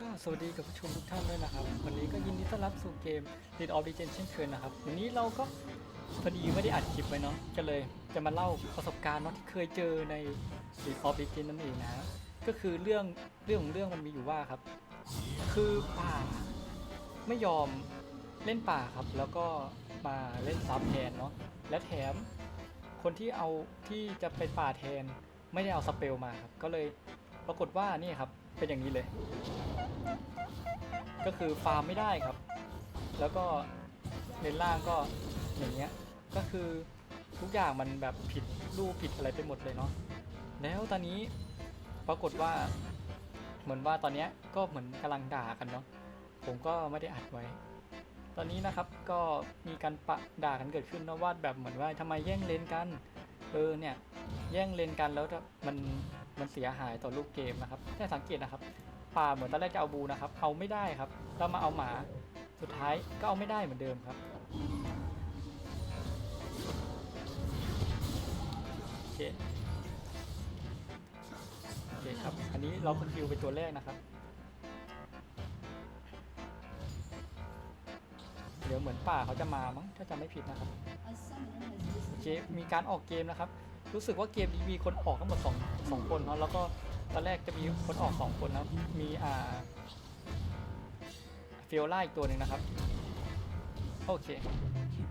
ก็สวัสดีกับผู้ชมทุกท่านด้วยนะครับ วันนี้ก็ยินดีต้อนรับสู่เกม Lead of Legends เช่นเคยนะครับ วันนี้เราก็พอดีไม่ได้อัดคลิปไว้เนาะก็เลยจะมาเล่าประสบการณ์เนาะที่เคยเจอใน Lead of Legends นั่นเองนะฮะก็คือเรื่องเรื่องของเรื่องมันมีอยู่ว่าครับ คือป่าไม่ยอมเล่นป่าครับ แล้วก็มาเล่นซับแทนเนาะและแถมคนที่เอาที่จะเป็นป่าแทนไม่ได้เอาสเปลมาครับก็เลยปรากฏว่านี่ครับเป็นอย่างนี้เลย ก็คือฟาร์มไม่ได้ครับ แล้วก็เลนล่างก็อย่างเงี้ย ก็คือทุกอย่างมันแบบผิดรูปผิดอะไรไปหมดเลยเนาะ แล้วตอนนี้ปรากฏว่า เหมือนว่าตอนเนี้ยก็เหมือนกำลังด่ากันเนาะ ผมก็ไม่ได้อัดไว้ ตอนนี้นะครับก็มีการปะด่ากันเกิดขึ้นนะว่าแบบเหมือนว่าทำไมแย่งเลนกัน เออเนี่ยแย่งเลนกันแล้วมันมันเสียหายต่อรูปเกมนะครับถ้าสังเกตนะครับ ป่าเหมือนตอนแรกจะเอาบูนะครับ เอาไม่ได้ครับแล้วมาเอาหมา สุดท้ายก็เอาไม่ได้เหมือนเดิมครับ โอเค โอเคครับ อันนี้เราคนคิวเป็นตัวแรกนะครับ เดี๋ยวเหมือนป่าเขาจะมามั้ง ถ้าจำไม่ผิดนะครับ โอเค มีการออกเกมนะครับ รู้สึกว่าเกมนี้มีคนออกทั้งหมดสองสองคนเนาะ แล้วก็ ตอนแรกจะมีคนออกสองคนนะมีอ่าฟิโอล่าอีกตัวหนึ่งนะครับ โอเค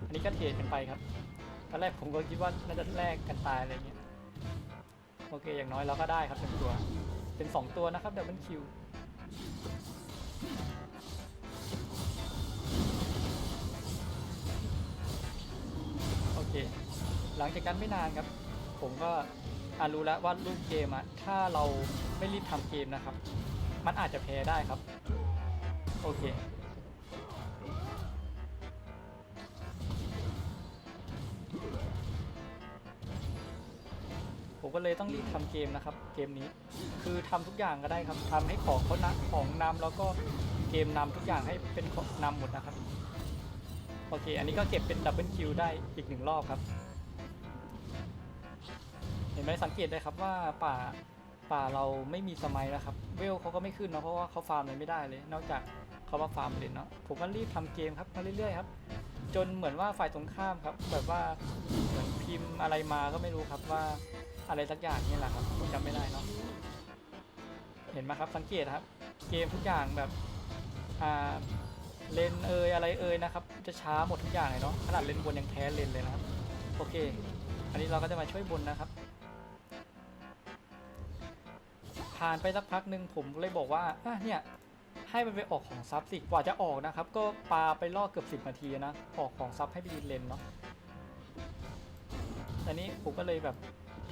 อันนี้ก็เทรดกันไปครับ ตอนแรกผมก็คิดว่าน่าจะแลกกันตายอะไรเงี้ย โอเค อย่างน้อยเราก็ได้ครับหนึ่งตัว เป็นสองตัวนะครับดับเบิลคิวโอเค หลังจากนั้นไม่นานครับ ผมก็ อ่ารู้แล้วว่ารูปเกมอะถ้าเราไม่รีบทำเกมนะครับ มันอาจจะแพ้ได้ครับ โอเค ผมก็เลยต้องรีบทำเกมนะครับ เกมนี้คือทำทุกอย่างก็ได้ครับทำให้ของเขานำของนำแล้วก็เกมนำทุกอย่างให้เป็นของนำหมดนะครับ โอเค อันนี้ก็เก็บเป็นดับเบิลคิวได้อีกหนึ่งรอบครับ ห็นไหมสังเกตได้ครับว่าป่าป่าเราไม่มีสมัยแล้วครับ เวลเขาก็ไม่ขึ้นเนาะเพราะว่าเขาฟาร์มเลยไม่ได้เลย นอกจากเขามาฟาร์มเลยเนาะผมก็รีบทำเกมครับมาเรื่อยๆครับ จนเหมือนว่าฝ่ายตรงข้ามครับ แบบว่าเหมือนพิมพ์อะไรมาก็ไม่รู้ครับว่าอะไรสักอย่างนี่แหละครับผมจำไม่ได้เนาะเห็นไหมครับสังเกตครับ เกมทุกอย่างแบบอ่าเลนเอยอะไรเอยนะครับจะช้าหมดทุกอย่างเลยเนาะขนาดเลนบนยังแพ้เลนเลยนะครับ โอเค อันนี้เราก็จะมาช่วยบนนะครับ ผ่านไปสักพักหนึ่งผมเลยบอกว่าอะเนี่ยให้มันไปออกของซับสิกว่าจะออกนะครับ ก็ปาไปล่อเกือบ 10 นาทีนะ ออกของซับให้ไปยืนเลนเนาะต่นี้ผมก็เลยแบบ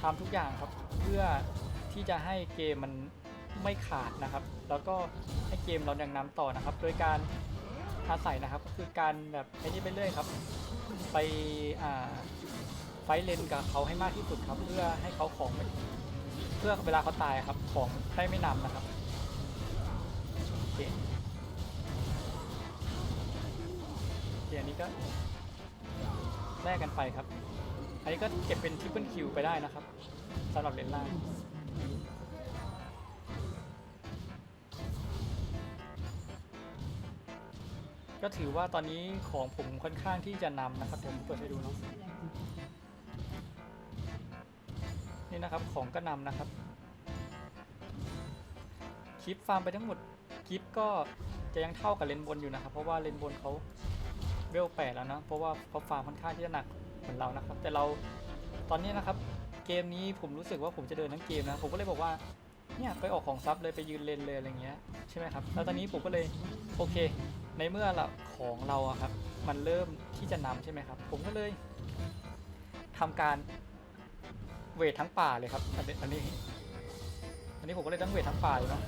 ทำทุกอย่างครับ เพื่อที่จะให้เกมมันไม่ขาดนะครับ แล้วก็ให้เกมเรายังนำต่อนะครับ โดยการอาศัยนะครับก็คือการแบบไอ้นี่ไปเรื่อยครับ ไปอ่าไฟเลนกับเขาให้มากที่สุดครับ เพื่อให้เขาของไม่ เพื่อเวลาเขาตายครับ ของได้ไม่นำนะครับโอเคโอเคอันนี้ก็แลกกันไปครับ อันนี้ก็เก็บเป็นทริปเปิลคิวไปได้นะครับสำหรับเลนล่างก็ถือว่าตอนนี้ของผมค่อนข้างที่จะนำนะครับเดี๋ยวผมเปิดให้ดูเนาะ นี่นะครับของก็นำนะครับ คลิปฟาร์มไปทั้งหมดคลิปก็จะยังเท่ากับเลนบนอยู่นะครับ เพราะว่าเลนบนเขาเวลแปดแล้วนะเพราะว่าเขาฟาร์มค่อนข้างที่จะหนักเหมือนเรานะครับ แต่เราตอนนี้นะครับ เกมนี้ผมรู้สึกว่าผมจะเดินทั้งเกมนะผมก็เลยบอกว่าเนี่ยไปออกของซับเลยไปยืนเลนเลยอะไรเงี้ยใช่ไหมครับแล้วตอนนี้ผมก็เลยโอเค ในเมื่อเราของเราอะครับ มันเริ่มที่จะนำใช่ไหมครับ ผมก็เลยทำการ เวททั้งป่าเลยครับอันนี้อันนี้อันนี้ผมก็เลยต้องเวททั้งป่าเลยเนาะ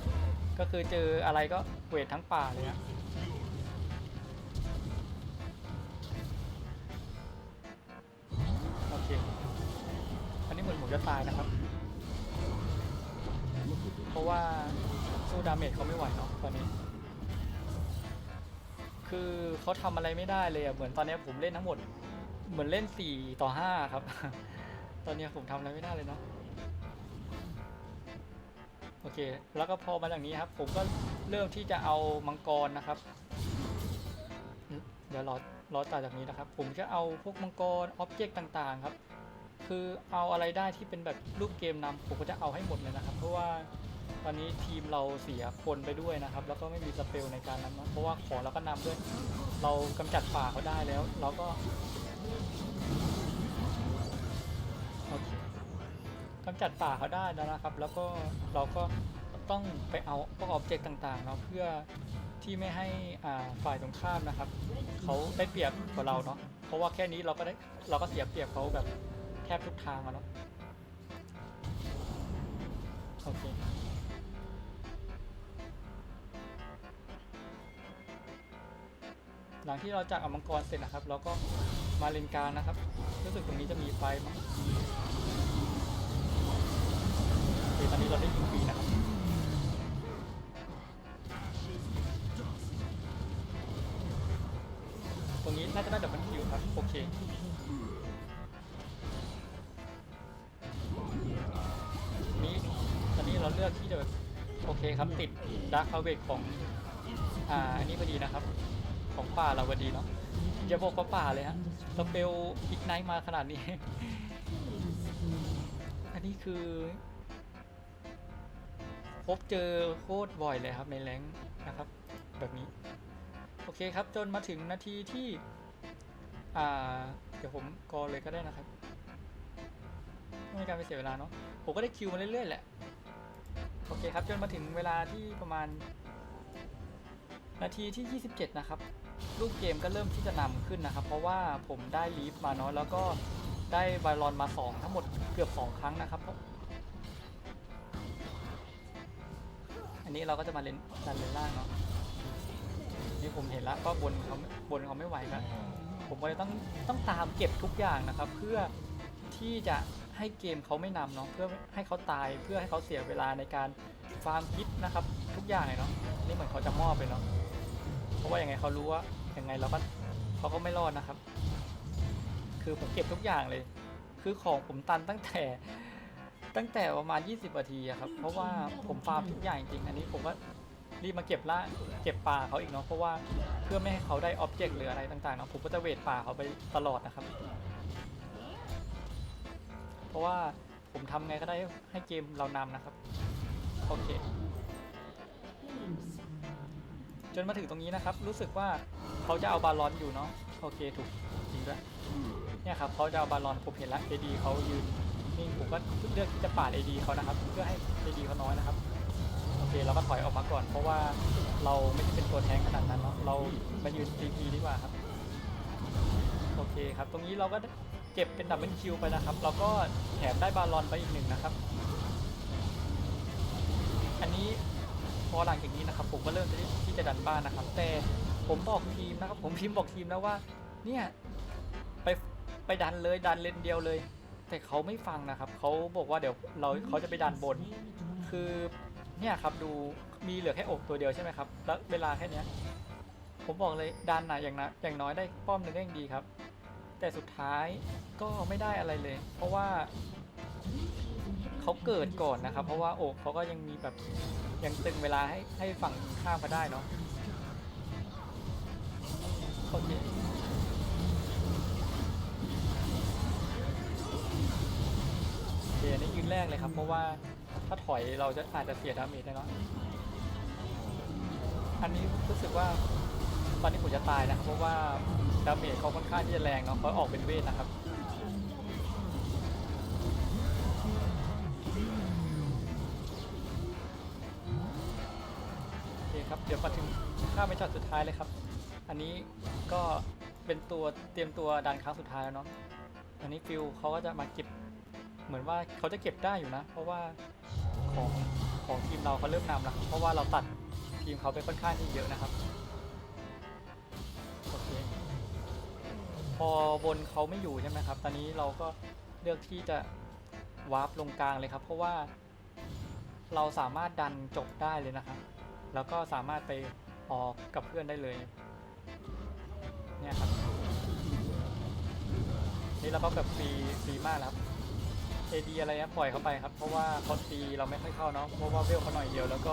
ก็คือเจออะไรก็เวททั้งป่าเลยอะโอเคอันนี้เหมือนผมจะตายนะครับ เพราะว่าสู้ดาเมจเขาไม่ไหวเนาะตอนนี้คือเขาทำอะไรไม่ได้เลยอะเหมือนตอนนี้ผมเล่นทั้งหมด เหมือนเล่น 4 ต่อ 5 ครับ ตอนนี้ผมทำอะไรไม่ได้เลยเนาะโอเค แล้วก็พอมาจากนี้ครับ ผมก็เริ่มที่จะเอามังกรนะครับ เดี๋ยวรอรอต่อจากนี้นะครับ ผมจะเอาพวกมังกรอ็อบเจกต์ต่างๆครับ คือเอาอะไรได้ที่เป็นแบบรูปเกมนำผมก็จะเอาให้หมดเลยนะครับ เพราะว่าตอนนี้ทีมเราเสียคนไปด้วยนะครับ แล้วก็ไม่มีสเปลในการนำเพราะว่าของเราก็นำด้วย เรากำจัดป่าเขาได้แล้ว เราก็ กำจัดป่าเขาได้แล้วนะครับ แล้วก็เราก็ต้องไปเอาพวกออบเจกต์ต่างๆเนาะเพื่อที่ไม่ให้อ่าฝ่ายตรงข้ามนะครับเขาได้เปรียบกว่าเราเนาะเพราะว่าแค่นี้เราก็ได้เราก็เสียเปรียบเขาแบบแทบทุกทางอะเนาะโอเคหลังที่เราจากอมังกรเสร็จนะครับ เราก็มาเลนกลางนะครับ รู้สึกตรงนี้จะมีไฟมั้ง ตอนนี้เราได้ยิงฟรีนะครับตรงนี้น่าจะได้ดับเบิลคิวครับโอเคนี้ตอนนี้เราเลือกที่จะแบบโอเคครับติดดาร์คพาเวกของอ่าอันนี้พอดีนะครับ ของป่าเราพอดีเนาะอย่าบอกว่าป่าเลยฮะสเปลพิกไนท์มาขนาดนี้ อันนี้คือ พบเจอโคตรบ่อยเลยครับในแรงนะครับ แบบนี้ โอเคครับจนมาถึงนาทีที่ อ่า เดี๋ยวผมกอเลยก็ได้นะครับไม่มีการไปเสียเวลาเนาะผมก็ได้คิวมาเรื่อยๆแหละ โอเคครับจนมาถึงเวลาที่ประมาณ นาทีที่ 27 นะครับลูกเกมก็เริ่มที่จะนำขึ้นนะครับ เพราะว่าผมได้ลีฟมาเนาะแล้วก็ได้บาลอนมา 2 ทั้งหมดเกือบ 2 ครั้งนะครับ อันนี้เราก็จะมาเล่นดันเลนล่างเนาะนี่ผมเห็นแล้วว่าบนเขาบนเขาไม่ไหวแล้วผมก็เลยต้องต้องตามเก็บทุกอย่างนะครับ เพื่อที่จะให้เกมเขาไม่นำเนาะเพื่อให้เขาตายเพื่อให้เขาเสียเวลาในการฟาร์มพิษนะครับ ทุกอย่างเลยเนาะนี่เหมือนเขาจะมอบไปเนาะเพราะว่าอยังไงเขารู้ว่าอยังไงเราก็เขาก็ไม่รอดนะครับ คือผมเก็บทุกอย่างเลย คือของผมตันตั้งแต่ ตั้งแต่ประมาณ 20นาทีอะครับ เพราะว่าผมฟาร์มทุกอย่างจริง อันนี้ผมก็รีบมาเก็บละเก็บปลาเขาอีกเนาะ เพราะว่าเพื่อไม่ให้เขาได้ออบเจกต์หรืออะไรต่างๆเนาะ ผมก็จะเวทป่าเขาไปตลอดนะครับ เพราะว่าผมทำไงก็ได้ให้เกมเรานำนะครับ โอเค จนมาถึงตรงนี้นะครับ รู้สึกว่าเขาจะเอาบาลอนอยู่เนาะ โอเคถูกจริงด้วยเนี่ยครับเขาจะเอาบาลอนผมเห็นแล้วเอดีเขายืน นิ่ผมก็เลือกที่จะปาดเอดีเขานะครับ เพื่อให้เอดีเขาน้อยนะครับ โอเคเราก็ถอยออกมาก่อน เพราะว่าเราไม่ได้เป็นตัวแทงขนาดนั้นเนาะเรามายืนซีพีดีกว่าครับ โอเคครับ ตรงนี้เราก็เก็บเป็นดับเบิลคิวไปนะครับ เราก็แถมได้บาลอนไปอีกหนึ่งนะครับ อันนี้พอหลังจากนี้นะครับ ผมก็เริ่มที่ที่จะดันบ้านนะครับ แต่ผมบอกทีมนะครับ ผมพิมพ์บอกทีมแล้วว่า เนี่ยไปไปดันเลยดันเลนเดียวเลย แต่เขาไม่ฟังนะครับเขาบอกว่าเดี๋ยวเราเขาจะไปดันบน คือเนี่ยครับดูมีเหลือแค่อกตัวเดียวใช่ไหมครับแล้วเวลาแค่เนี้ยผมบอกเลยดันนะอย่างนะอย่างน้อยได้ป้อมหนึ่งก็ยังดีครับ แต่สุดท้ายก็ไม่ได้อะไรเลย เพราะว่าเขาเกิดก่อนนะครับ เพราะว่าอกเขาก็ยังมีแบบยังตึงเวลาให้ให้ฝั่งข้ามมาได้เนาะโอเค เคอันแรกเลยครับ เพราะว่าถ้าถอยเราจะอาจจะเสียดาเมจได้เนาะอันนี้รู้สึกว่าตอนนี้ผมจะตายนะครับ เพราะว่าดาเมจเขาค่อนข้างที่จะแรงเนาะเขาออกเป็นเวทนะครับโอเคครับเดี๋ยวมาถึงข้ามไปช็อตสุดท้ายเลยครับ อันนี้ก็เป็นตัวเตรียมตัวดันครั้งสุดท้ายแล้วเนาะอันนี้ฟิลเขาก็จะมาเก็บ เหมือนว่าเขาจะเก็บได้อยู่นะ เพราะว่าของของทีมเราเขาเริ่มนำแล้วเพราะว่าเราตัดทีมเขาไปค่อนข้างที่เยอะนะครับโอเคพอบนเขาไม่อยู่ใช่ไหมครับ ตอนนี้เราก็เลือกที่จะวาร์ปลงกลางเลยครับ เพราะว่าเราสามารถดันจบได้เลยนะครับ แล้วก็สามารถไปออกกับเพื่อนได้เลย เนี่ยครับ นี่เราก็แบบฟรีฟรีมากแล้วครับ AD อะไรนะปล่อยเขาไปครับ เพราะว่าเขาตีเราไม่ค่อยเข้าเนาะเพราะว่าเวลเขาหน่อยเดียวแล้วก็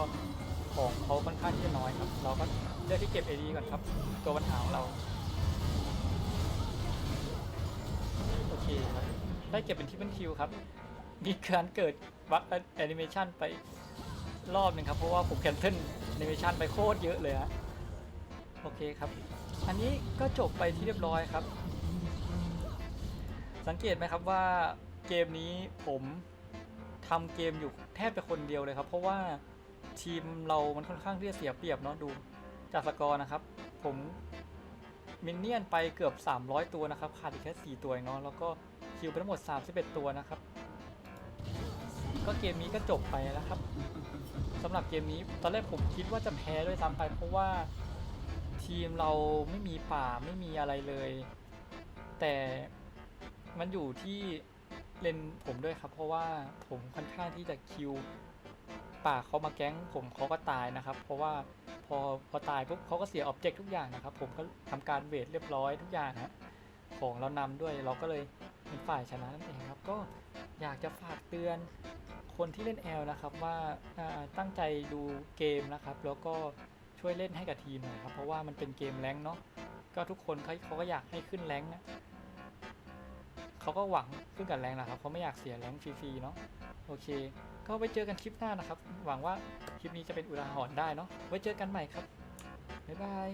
ของเขาค่อนข้างที่จะน้อยครับ เราก็เลือกที่เก็บ AD ก่อนครับ ตัวปัญหาของเราโอเคครับได้เก็บเป็นที่เป็นคิวครับ มีการเกิดบั๊กแอนิเมชันไปรอบหนึ่งครับ เพราะว่าผมแคนเซิลแอนิเมชันไปโคตรเยอะเลยฮะโอเคครับ อันนี้ก็จบไปที่เรียบร้อยครับ สังเกตไหมครับว่า เกมนี้ผมทำเกมอยู่แทบจะคนเดียวเลยครับ เพราะว่าทีมเรามันค่อนข้างที่จะเสียเปรียบเนาะดูจากสกอร์นะครับ ผมมินเนี่ยนไปเกือบ 300 ตัวนะครับขาดอีกแค่4ตัวเนาะแล้วก็คิวไปทั้งหมด 31 ตัวนะครับ ก็เกมนี้ก็จบไปแล้วครับสำหรับเกมนี้ตอนแรกผมคิดว่าจะแพ้ด้วยซ้ำไป เพราะว่าทีมเราไม่มีป่าไม่มีอะไรเลย แต่มันอยู่ที่ เลนผมด้วยครับ เพราะว่าผมค่อนข้างที่จะคิวป่าเขามาแก๊งผมเขาก็ตายนะครับ เพราะว่าพอพอตายปุ๊บเขาก็เสียออบเจกต์ทุกอย่างนะครับ ผมก็ทำการเวทเรียบร้อยทุกอย่างฮะของเรานำด้วยเราก็เลยเป็นฝ่ายชนะนั่นเองครับ ก็อยากจะฝากเตือนคนที่เล่นแอลนะครับว่าตั้งใจดูเกมนะครับ แล้วก็ช่วยเล่นให้กับทีมหน่อยครับเพราะว่ามันเป็นเกมแรงเนาะก็ทุกคนเขาเขาก็อยากให้ขึ้นแรงนะ เขาก็หวังขึ้นกับแรงนะครับเขาไม่อยากเสียแรงฟรีๆเนาะโอเค ก็ไปเจอกันคลิปหน้านะครับ หวังว่าคลิปนี้จะเป็นอุทาหรณ์ได้เนาะไว้เจอกันใหม่ครับบ๊ายบาย